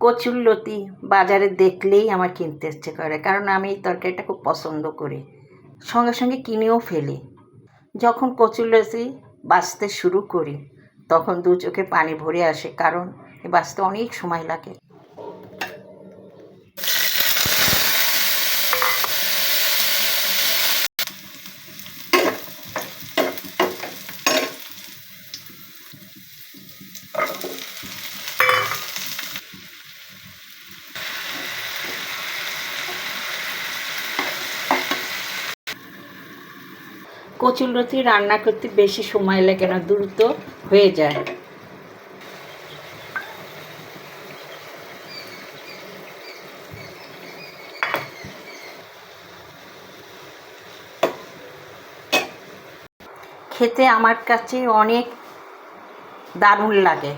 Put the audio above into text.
কচুরলতি বাজারে দেখলেই আমার কিনতে ইচ্ছে করে, কারণ আমি এই তরকারিটা খুব পছন্দ করি। সঙ্গে সঙ্গে কিনেও ফেলি। যখন কচুরলতি বাঁচতে শুরু করি, তখন দু চোখে পানি ভরে আসে, কারণ বাঁচতে অনেক সময় লাগে। কচুরলতি রান্না করতে বেশি সময় লাগে না, দ্রুত হয়ে যায়। খেতে আমার কাছে অনেক দারুণ লাগে।